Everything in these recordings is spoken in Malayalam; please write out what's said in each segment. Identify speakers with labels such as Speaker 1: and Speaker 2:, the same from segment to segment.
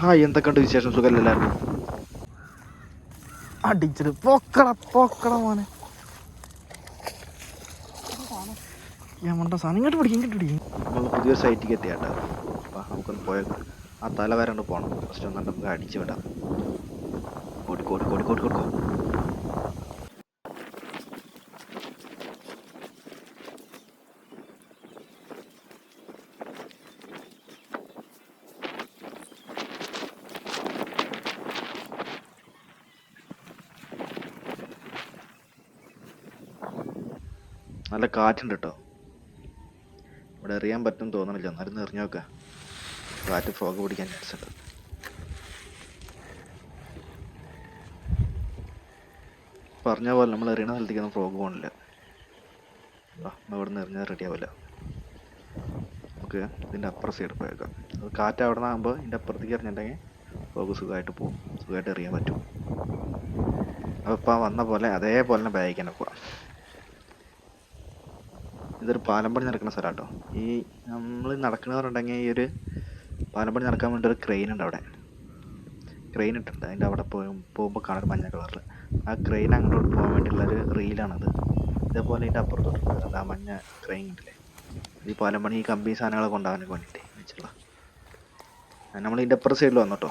Speaker 1: ഹായ് എന്തൊക്കെയുണ്ട് വിശേഷം? സുഖമല്ല എല്ലാവർക്കും?
Speaker 2: അടിച്ചിട്ട് പൊക്കട പൊക്കട മോനെ. ഞമ്മണ്ട സാധനം? ഇങ്ങോട്ട് പിടിക്കും ഇങ്ങോട്ട് പിടിക്കും.
Speaker 1: നമ്മൾ പുതിയൊരു സൈറ്റിലേക്ക് എത്തിയാട്ടോ. അപ്പം നമുക്കൊന്ന് പോയേക്കാം ആ തല വരണ്ട് പോകണം ഫസ്റ്റ് ഒന്ന് നമുക്ക് അടിച്ച് വിടാം. കോടി കോടി കോടി കോടി കൊടുക്കോ നല്ല കാറ്റുണ്ട് കേട്ടോ ഇവിടെ എറിയാൻ പറ്റും തോന്നണില്ല. എന്നാലും എറിഞ്ഞു നോക്കാം. കാറ്റ് ഫോഗ് പിടിക്കാൻ ചാൻസ് ഉണ്ട്. പറഞ്ഞ പോലെ നമ്മൾ എറിയണ സ്ഥലത്തേക്കൊന്നും ഫ്രോഗ് പോകണില്ല ഇവിടെ നിന്ന് എറിഞ്ഞാൽ റെഡി ആവില്ല നമുക്ക് ഇതിന്റെ അപ്പുറം സൈഡ് പോയേക്കാം. അത് കാറ്റ് അവിടെ നിന്നാകുമ്പോൾ ഇതിന്റെ അപ്പുറത്തേക്ക് എറിഞ്ഞിട്ടുണ്ടെങ്കിൽ ഫ്രോഗ് സുഖമായിട്ട് പോകും സുഖമായിട്ട് എറിയാൻ പറ്റും. അപ്പോൾ ഇപ്പം വന്ന പോലെ അതേപോലെ തന്നെ ബാഗിൽ തന്നെ പോവാം. ഇതൊരു പാലം പണി നടക്കുന്ന സ്ഥലമാട്ടോ. കേട്ടോ ഈ നമ്മൾ നടക്കണവരുണ്ടെങ്കിൽ ഈ ഒരു പണി നടക്കാൻ വേണ്ടി ഒരു ക്രെയിൻ ഉണ്ട് അവിടെ. ക്രെയിൻ ഇട്ടുണ്ട് അതിന്റെ അവിടെ പോയി പോകുമ്പോൾ കാണാൻ മഞ്ഞ കളറിൽ ആ ക്രെയിൻ അങ്ങോട്ട് പോകാൻ വേണ്ടിയുള്ളൊരു റീലാണത്. ഇതേപോലെ ഇതിന്റെ അപ്പുറത്തോട്ട് ആ മഞ്ഞ ക്രെയിൻ ഉണ്ടല്ലേ. ഈ പാലമ്പണി ഈ കമ്പി സാധനങ്ങളെ കൊണ്ടുപോകാനൊക്കെ വേണ്ടിയിട്ട് വെച്ചുള്ള നമ്മൾ ഇതിന്റെ അപ്പുറ സൈഡിൽ വന്നോട്ടോ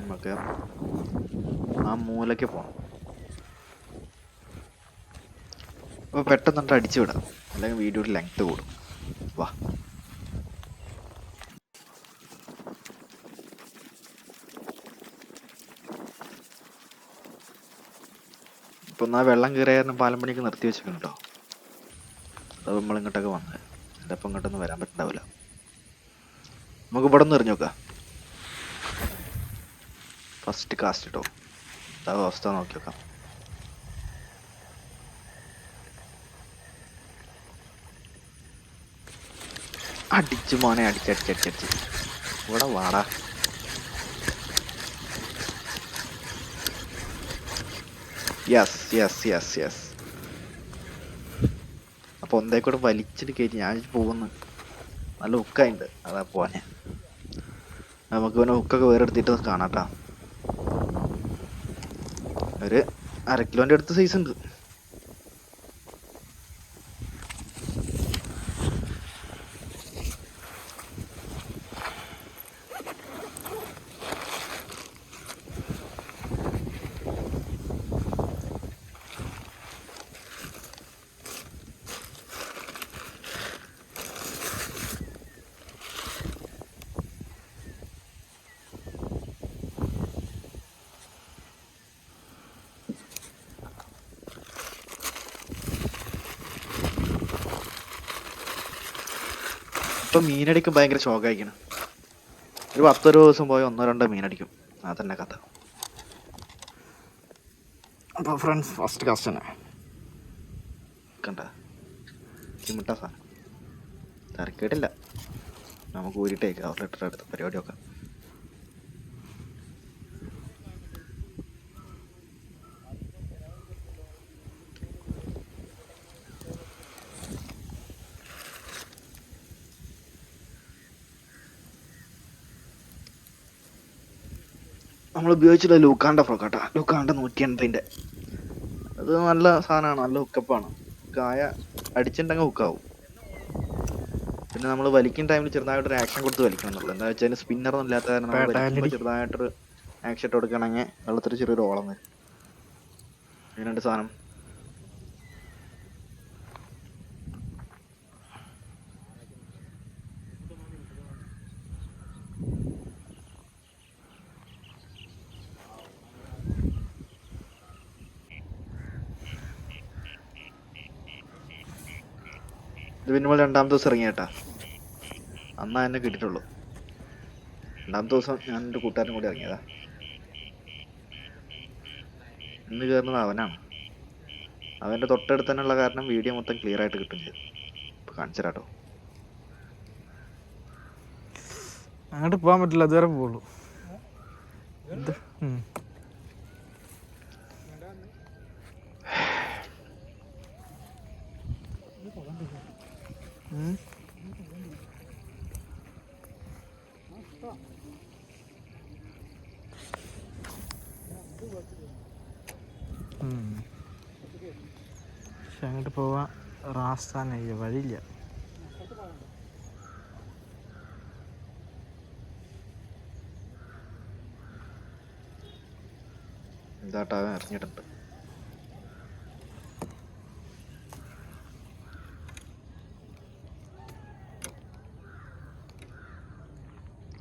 Speaker 1: നമുക്ക് ആ മൂലയ്ക്ക് പോകണം അപ്പോൾ പെട്ടെന്ന് അടിച്ചു വിടാം. അല്ലെങ്കിൽ വീഡിയോയുടെ ലെങ്ത് കൂടും. വാ. ഇപ്പൊ എന്നാ വെള്ളം കയറിയ പാലം പണിക്ക് നിർത്തി വെച്ചിട്ടുണ്ട് കേട്ടോ അത് നമ്മൾ ഇങ്ങോട്ടൊക്കെ വന്നത് എന്റെ അപ്പം ഇങ്ങോട്ടൊന്നും വരാൻ പറ്റണ്ടാവില്ല നമുക്ക് ഇവിടെ നിന്ന് എറിഞ്ഞു നോക്കാം. ഫസ്റ്റ് കാസ്റ്റ് കേട്ടോ അവസ്ഥ നോക്കി നോക്കാം അടിച്ച് മോനെ അടിച്ചടിച്ചടിച്ചടിച്ച്. ഇവിടെ വാടാ. യെസ് യെസ് യെസ് യെസ് അപ്പോൾ ഒന്നേ കൂടെ വലിച്ചിട്ട് കയറ്റി. ഞാൻ പോകുന്നു. നല്ല ഹുക്കായിണ്ട് അതാ പോനെ നമുക്ക് പിന്നെ ഹുക്കൊക്കെ വേറെ എടുത്തിട്ട് കാണാട്ടാ ഒരു അര കിലോന്റെ അടുത്ത് സൈസ് ഉണ്ട്. ഇപ്പൊ മീനടിക്കും ഭയങ്കര ശോകായിരിക്കണം. ഒരു പത്തൊരു ദിവസം പോയി ഒന്നോ രണ്ടോ മീനടിക്കും. അതന്നെ കഥ.
Speaker 2: അപ്പോൾ ഫ്രണ്ട്സ് ഫസ്റ്റ് കാസ്റ്റ് തന്നെ.
Speaker 1: കണ്ട? ചിമിട്ട സാധനം. തിരക്കേട്ടില്ല നമുക്ക് ഊരിട്ടേക്ക്. അവരുടെ എടുത്ത് പരിപാടി നോക്കാം. നമ്മൾ ഉപയോഗിച്ചില്ല ലൂക്കാണ്ട ഫ്രോക്ക് കേട്ടോ ലൂക്കാണ്ട നൂറ്റി എൺപതിന്റെ അത് നല്ല സാധനമാണ് നല്ല ഹുക്കപ്പാണ് കായ അടിച്ചിട്ടുണ്ടെങ്കിൽ ഹുക്കാവും പിന്നെ നമ്മൾ വലിക്കുന്ന ടൈമിൽ ചെറുതായിട്ട് ഒരു ആക്ഷൻ കൊടുത്ത് വലിക്കണം എന്നുള്ളത്. എന്താ വെച്ചാൽ സ്പിന്നറൊന്നും ഇല്ലാത്ത കാരണം. ചെറുതായിട്ടൊരു ആക്ഷൻ ഇട്ട് കൊടുക്കണമെങ്കിൽ വെള്ളത്തിൽ ചെറിയൊരു ഓളം വരും. ഇതിനുണ്ട് സാധനം. ഇത് പിന്നെ രണ്ടാമത്തെ ദിവസം ഇറങ്ങി കേട്ടാ അന്നാ എന്നെ കിട്ടിയിട്ടുള്ളൂ. രണ്ടാമത്തെ ദിവസം ഞാൻ എന്റെ കൂട്ടുകാരനും കൂടി ഇറങ്ങിയതാ. ഇന്ന് കയറുന്നത് അവനാണ്. അവന്റെ തൊട്ടടുത്ത് തന്നെയുള്ള കാരണം വീഡിയോ മൊത്തം ക്ലിയർ ആയിട്ട് കിട്ടും ചെയ്തു
Speaker 2: അങ്ങോട്ട് പോകാൻ പറ്റില്ല അതുവരെ പോകുള്ളൂ പക്ഷെ അങ്ങോട്ട് പോവാ. റാസ്ഥാനായി വഴിയില്ല.
Speaker 1: എന്താട്ടാ അറിഞ്ഞിട്ടുണ്ട്.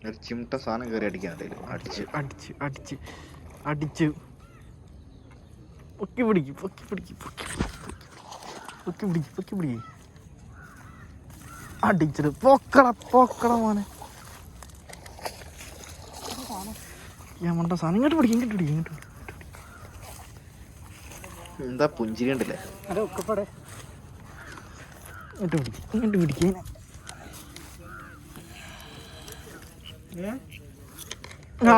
Speaker 1: ഒരു ചിമിട്ട സാധനം കയറി അടിക്കാൻ എന്തേലും? അടിച്ച്
Speaker 2: അടിച്ച് അടിച്ച് അടിച്ച്. പൊക്കി പിടിക്ക് പൊക്കി പിടിക്ക് പൊക്കി പൊക്കി പിടിക്ക്. പൊക്കി പിടിക്ക് അടിച്ചത് പൊക്കട പൊക്കട മോനെ. മണ്ട സാധനം. ഇങ്ങോട്ട് പിടിക്കും ഇങ്ങോട്ട് പിടിക്കും ഇങ്ങോട്ട്
Speaker 1: എന്താ പുഞ്ചിരി ഉണ്ടല്ലേ
Speaker 2: ഇങ്ങോട്ട് പിടിക്കും ഇങ്ങോട്ട് പിടിക്കാൻ ആ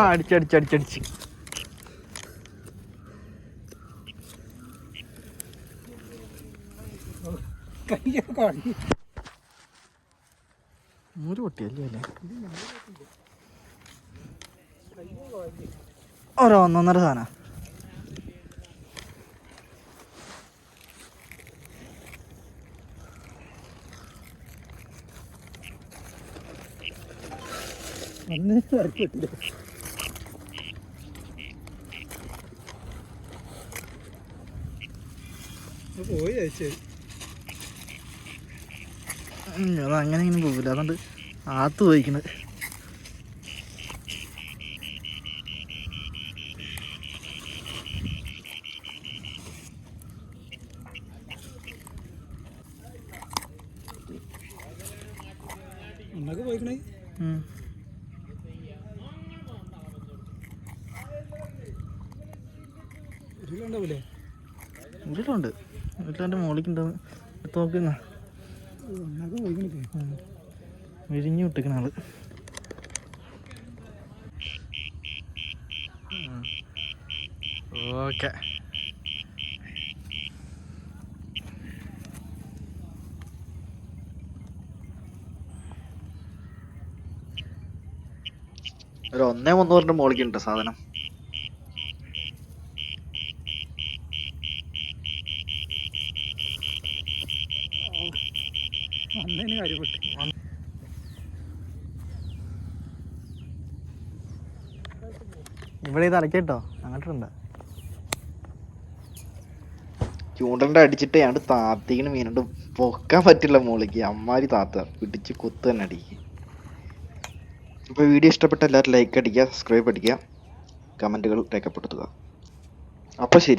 Speaker 2: പൊട്ടിയല്ലേ അല്ലേ? ഓരോ ഒന്നൊന്നര സാധന. അത് അങ്ങനെ ഇങ്ങനെ പോകില്ല അതുകൊണ്ട് ആത്ത് പോയിക്കണത്
Speaker 3: അന്നൊക്കെ പോയിക്കണേ
Speaker 2: ഉം.
Speaker 3: ഇതിലുണ്ടാവൂലേ
Speaker 2: വീട്ടിലുണ്ട് വീട്ടിലെന്റെ മോളിക്കുണ്ടാവും എടുത്ത് നോക്കുന്ന? വിഴിഞ്ഞു വിട്ടിക്കണ ആൾ. ഓക്കെ.
Speaker 1: ഒരു ഒന്നേ മുന്നൂറിന്റെ മുകളിലുണ്ട് സാധനം.
Speaker 3: കാര്യപ്പെട്ടു.
Speaker 2: ഇവിടെ ഇത് അടയ്ക്കട്ടോ അങ്ങോട്ടുണ്ട്.
Speaker 1: ചൂണ്ടലിന്റെ അടിച്ചിട്ട് ഞാൻ താത്തിക്കണ് മീനുണ്ട്. പൊക്കാൻ പറ്റില്ല മോളിക്ക്. അമ്മാരി താത്ത പിടിച്ച് കുത്ത് തന്നെ അടിക്കുക ഇപ്പോൾ വീഡിയോ ഇഷ്ടപ്പെട്ട എല്ലാവരും ലൈക്ക് അടിക്കുക സബ്സ്ക്രൈബ് അടിക്കുക കമന്റുകൾ രേഖപ്പെടുത്തുക. അപ്പോൾ ശരി.